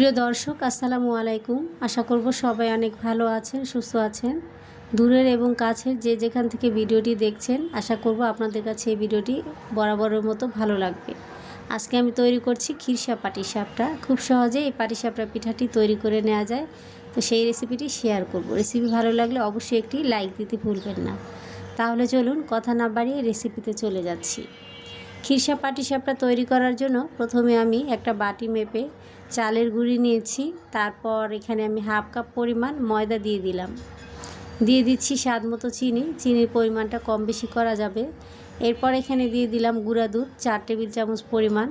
প্রিয় দর্শক, আসসালামু আলাইকুম। আশা করব সবাই অনেক ভালো আছেন, সুস্থ আছেন। দূরের এবং কাছের যে যেখান থেকে ভিডিওটি দেখছেন, আশা করব আপনাদের কাছে এই ভিডিওটি বরাবরের মতো ভালো লাগবে। আজকে আমি তৈরি করছি ক্ষীরসা পাটিসাপটা খুব সহজে এই পাটিসাপটা পিঠাটি তৈরি করে নেওয়া যায়। তো সেই রেসিপিটি শেয়ার করব। রেসিপি ভালো লাগলে অবশ্যই একটি লাইক দিতে ভুলবেন না। তাহলে চলুন কথা না বাড়িয়ে রেসিপিতে চলে যাচ্ছি। খিরসা পাটিসাপটা তৈরি করার জন্য প্রথমে আমি একটা বাটি মেপে চালের গুঁড়ি নিয়েছি। তারপর এখানে আমি হাফ কাপ পরিমাণ ময়দা দিয়ে দিলাম। দিয়ে দিচ্ছি স্বাদ মতো চিনি। চিনির পরিমাণটা কম বেশি করা যাবে। এরপর এখানে দিয়ে দিলাম গুঁড়া দুধ, চার টেবিল চামচ পরিমাণ।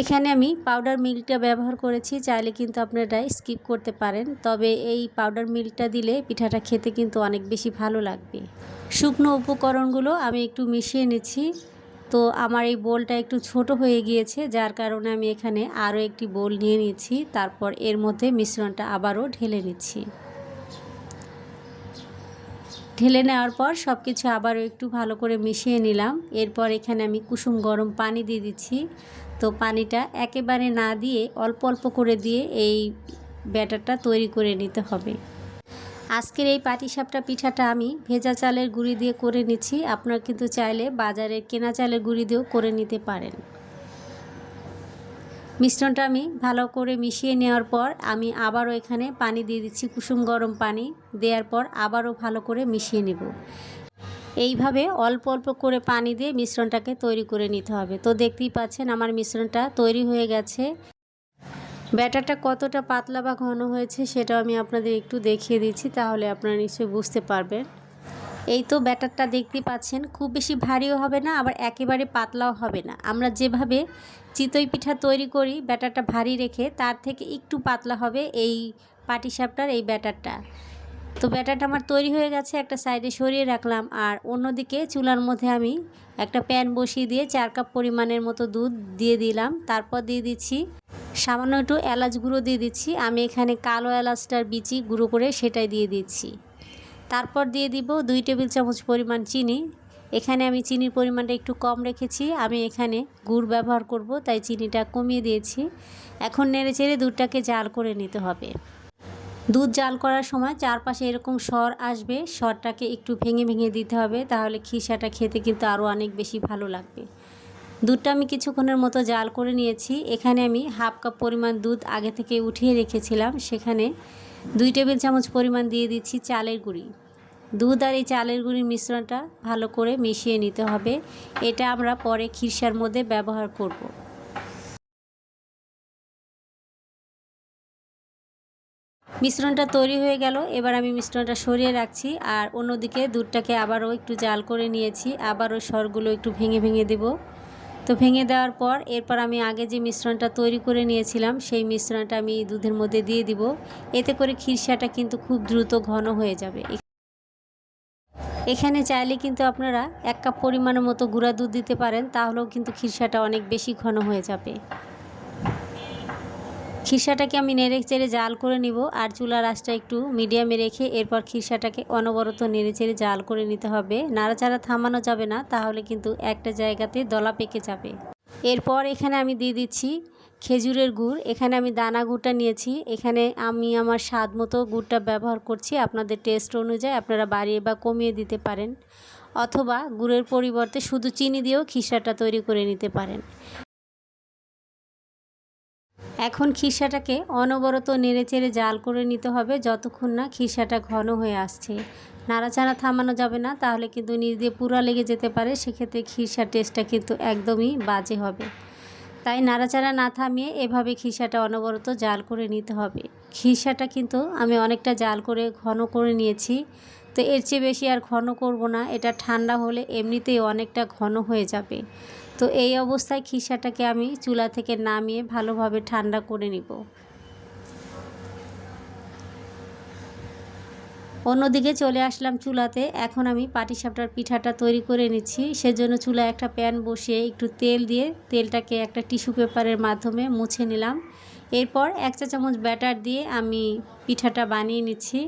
এখানে আমি পাউডার মিল্কটা ব্যবহার করেছি। চাইলে কিন্তু আপনারা স্কিপ করতে পারেন। তবে এই পাউডার মিল্কটা দিলে পিঠাটা খেতে কিন্তু অনেক বেশি ভালো লাগবে। শুকনো উপকরণগুলো আমি একটু মিশিয়ে নিচ্ছি। তো আমার এই বোলটা একটু ছোট হয়ে গিয়েছে, যার কারণে আমি এখানে আরও একটি বোল নিয়ে নিচ্ছি। তারপর এর মধ্যে মিশ্রণটা আবারও ঢেলে নিচ্ছি। ঢেলে নেওয়ার পর সব কিছু আবারও একটু ভালো করে মিশিয়ে নিলাম। এরপর এখানে আমি কুসুম গরম পানি দিয়ে দিচ্ছি। তো পানিটা একেবারে না দিয়ে অল্প অল্প করে দিয়ে এই ব্যাটারটা তৈরি করে নিতে হবে। আজকের এই পাটিসাপটা পিঠাটা আমি ভেজা চালের গুঁড়ি দিয়ে করে নিচ্ছি। আপনারা কিন্তু চাইলে বাজারের কেনা চালের গুঁড়ি দিয়েও করে নিতে পারেন। মিশ্রণটা আমি ভালো করে মিশিয়ে নেওয়ার পর আমি আবারও এখানে পানি দিয়ে দিচ্ছি কুসুম গরম পানি। দেওয়ার পর আবারও ভালো করে মিশিয়ে নেব। এইভাবে অল্প অল্প করে পানি দিয়ে মিশ্রণটাকে তৈরি করে নিতে হবে। তো দেখতেই পাচ্ছেন আমার মিশ্রণটা তৈরি হয়ে গেছে। ব্যাটারটা কতটা পাতলা বা ঘন হয়েছে সেটাও আমি আপনাদের একটু দেখিয়ে দিচ্ছি, তাহলে আপনারা নিশ্চয়ই বুঝতে পারবেন। এই তো ব্যাটারটা দেখতে পাচ্ছেন, খুব বেশি ভারীও হবে না, আবার একেবারে পাতলাও হবে না। আমরা যেভাবে চিতই পিঠা তৈরি করি, ব্যাটারটা ভারী রেখে, তার থেকে একটু পাতলা হবে এই পাটিসাপটার, এই ব্যাটারটা। তো ব্যাটারটা আমার তৈরি হয়ে গেছে, একটা সাইডে সরিয়ে রাখলাম আর অন্যদিকে চুলার মধ্যে আমি একটা প্যান বসিয়ে দিয়ে চার কাপ পরিমাণের মতো দুধ দিয়ে দিলাম। তারপর দিয়ে দিচ্ছি সামান্য একটু এলাচ গুঁড়ো দিয়ে দিচ্ছি। আমি এখানে কালো এলাচটার বিচি গুঁড়ো করে সেটাই দিয়ে দিচ্ছি। তারপর দিয়ে দিব দুই টেবিল চামচ পরিমাণ চিনি। এখানে আমি চিনির পরিমাণটা একটু কম রেখেছি। আমি এখানে গুড় ব্যবহার করব, তাই চিনিটা কমিয়ে দিয়েছি। এখন নেড়ে চেড়ে দুধটাকে জাল করে নিতে হবে। দুধ জাল করার সময় চারপাশে এরকম স্বর আসবে স্বরটাকে একটু ভেঙে ভেঙে দিতে হবে, তাহলে খিসাটা খেতে কিন্তু আরও অনেক বেশি ভালো লাগবে। দুধটা আমি কিছুক্ষণের মতো জাল করে নিয়েছি। এখানে আমি হাফ কাপ পরিমাণ দুধ আগে থেকে উঠিয়ে রেখেছিলাম। সেখানে দুই টেবিল চামচ পরিমাণ দিয়ে দিচ্ছি চালের গুঁড়ি। দুধ আর এই চালের গুঁড়ির মিশ্রণটা ভালো করে মিশিয়ে নিতে হবে। এটা আমরা পরে খিরসার মধ্যে ব্যবহার করব। মিশ্রণটা তৈরি হয়ে গেল। এবার আমি মিশ্রণটা সরিয়ে রাখছি আর অন্যদিকে দুধটাকে আবারও একটু জাল করে নিয়েছি। আবারও সরগুলো একটু ভেঙে ভেঙে দেবো। তো ভেঙে দেওয়ার পর এরপর আমি আগে যে মিশ্রণটা তৈরি করে নিয়েছিলাম, সেই মিশ্রণটা আমি দুধের মধ্যে দিয়ে দিব। এতে করে খিরসাটা কিন্তু খুব দ্রুত ঘন হয়ে যাবে। এখানে চাইলে কিন্তু আপনারা এক কাপ পরিমাণের মতো গুঁড়া দুধ দিতে পারেন, তাহলেও কিন্তু খিরসাটা অনেক বেশি ঘন হয়ে যাবে। খিরসাটাকে আমি নেড়ে চেড়ে জাল করে নিব আর চুলার আঁচটা একটু মিডিয়ামে রেখে এরপর খিরসাটাকে অনবরত নেড়ে চেড়ে জাল করে নিতে হবে। নাড়াচাড়া থামানো যাবে না, তাহলে কিন্তু একটা জায়গাতে দলা পেকে যাবে। এরপর এখানে আমি দিয়ে দিচ্ছি খেজুরের গুড়। এখানে আমি দানা গুড়টা নিয়েছি। এখানে আমি আমার স্বাদ মতো গুড়টা ব্যবহার করছি। আপনাদের টেস্ট অনুযায়ী আপনারা বাড়িয়ে বা কমিয়ে দিতে পারেন। অথবা গুড়ের পরিবর্তে শুধু চিনি দিয়েও খিসাটা তৈরি করে নিতে পারেন। এখন খিসাটাকে অনবরত নেড়েচেড়ে জাল করে নিতে হবে যতক্ষণ না খিসাটা ঘন হয়ে আসছে। নাড়াচাড়া থামানো যাবে না, তাহলে কিন্তু নিজ দিয়ে পুরা লেগে যেতে পারে, সেক্ষেত্রে খিসার টেস্টটা কিন্তু একদমই বাজে হবে। তাই নাড়াচাড়া না থামিয়ে এভাবে খিসাটা অনবরত জাল করে নিতে হবে। খিসাটা কিন্তু আমি অনেকটা জাল করে ঘন করে নিয়েছি, তো এর চেয়ে বেশি আর ঘন করব না, এটা ঠান্ডা হলে এমনিতেই অনেকটা ঘন হয়ে যাবে। তো এই অবস্থায় খিসাটাকে আমি চুলা থেকে নামিয়ে ভালোভাবে ঠান্ডা করে নিব। অন্যদিকে চলে আসলাম চুলাতে। এখন আমি পাটিসাপটার পিঠাটা তৈরি করে নিচ্ছি। সেজন্য চুলায় একটা প্যান বসিয়ে একটু তেল দিয়ে তেলটাকে একটা টিস্যু পেপারের মাধ্যমে মুছে নিলাম। এরপর এক চা চামচ ব্যাটার দিয়ে আমি পিঠাটা বানিয়ে নিচ্ছি।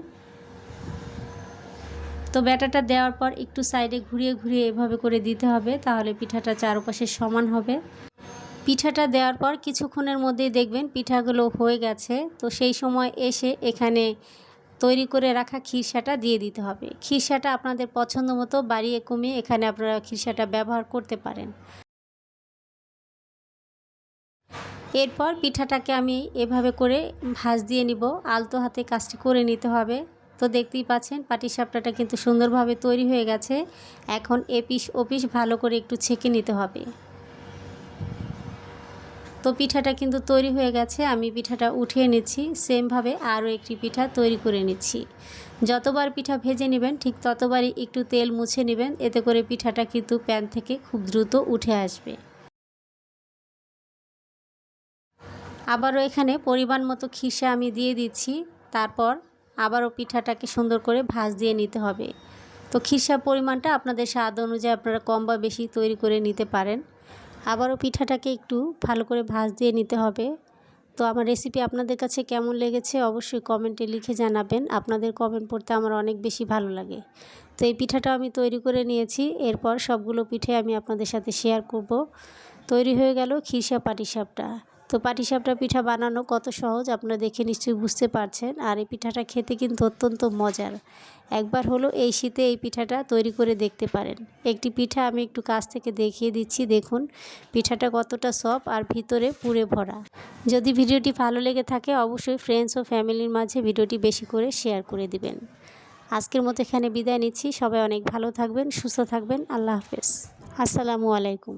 তো ব্যাটারটা দেওয়ার পর একটু সাইডে ঘুরিয়ে ঘুরিয়ে এভাবে করে দিতে হবে, তাহলে পিঠাটা চারপাশে সমান হবে। পিঠাটা দেওয়ার পর কিছুক্ষণের মধ্যেই দেখবেন পিঠাগুলো হয়ে গেছে, তো সেই সময় এসে এখানে তৈরি করে রাখা খিরসাটা দিয়ে দিতে হবে। খিরসাটা আপনাদের পছন্দ মতো বাড়িয়ে কমিয়ে এখানে আপনারা খিরসাটা ব্যবহার করতে পারেন। এরপর পিঠাটাকে আমি এভাবে করে ভাজ দিয়ে নিব, আলতো হাতে কাজটি করে নিতে হবে। তো দেখতেই পাচ্ছেন পাটিসাপটাটা কিন্তু সুন্দরভাবে তৈরি হয়ে গেছে। এখন এপিস ওপিস ভালো করে একটু ছেঁকে নিতে হবে। তো পিঠাটা কিন্তু তৈরি হয়ে গেছে, আমি পিঠাটা উঠিয়ে নিচ্ছি। সেমভাবে আরও একটি পিঠা তৈরি করে নিচ্ছি। যতবার পিঠা ভেজে নেবেন, ঠিক ততবারই একটু তেল মুছে নেবেন, এতে করে পিঠাটা কিন্তু প্যান থেকে খুব দ্রুত উঠে আসবে। আবারও এখানে পরিমাণ মতো খিসা আমি দিয়ে দিচ্ছি। তারপর আবারও পিঠাটাকে সুন্দর করে ভাজ দিয়ে নিতে হবে। তো খিরসার পরিমাণটা আপনাদের স্বাদ অনুযায়ী আপনারা কম বা বেশি তৈরি করে নিতে পারেন। আবারও পিঠাটাকে একটু ভালো করে ভাজ দিয়ে নিতে হবে। তো আমার রেসিপি আপনাদের কাছে কেমন লেগেছে অবশ্যই কমেন্টে লিখে জানাবেন। আপনাদের কমেন্ট পড়তে আমার অনেক বেশি ভালো লাগে। তো এই পিঠাটা আমি তৈরি করে নিয়েছি। এরপর সবগুলো পিঠে আমি আপনাদের সাথে শেয়ার করব। তৈরি হয়ে গেল খিরসা পাটিসাপটা। তো পাটিসাপটা পিঠা বানানো কত সহজ, আপনারা দেখে নিশ্চয়ই বুঝতে পারছেন। আর এই পিঠাটা খেতে কিন্তু অত্যন্ত মজার। একবার হলো এই শীতে এই পিঠাটা তৈরি করে দেখতে পারেন। একটি পিঠা আমি একটু কাছ থেকে দেখিয়ে দিচ্ছি, দেখুন। পিঠাটা কতটা সফট আর ভিতরে পুরে ভরা। যদি ভিডিওটি ভালো লেগে থাকে, অবশ্যই ফ্রেন্ডস ও ফ্যামিলির মাঝে ভিডিওটি বেশি করে শেয়ার করে দিবেন। আজকের মতো এখানে বিদায় নিচ্ছি। সবাই অনেক ভালো থাকবেন, সুস্থ থাকবেন। আল্লাহ হাফেজ। আসসালামু আলাইকুম।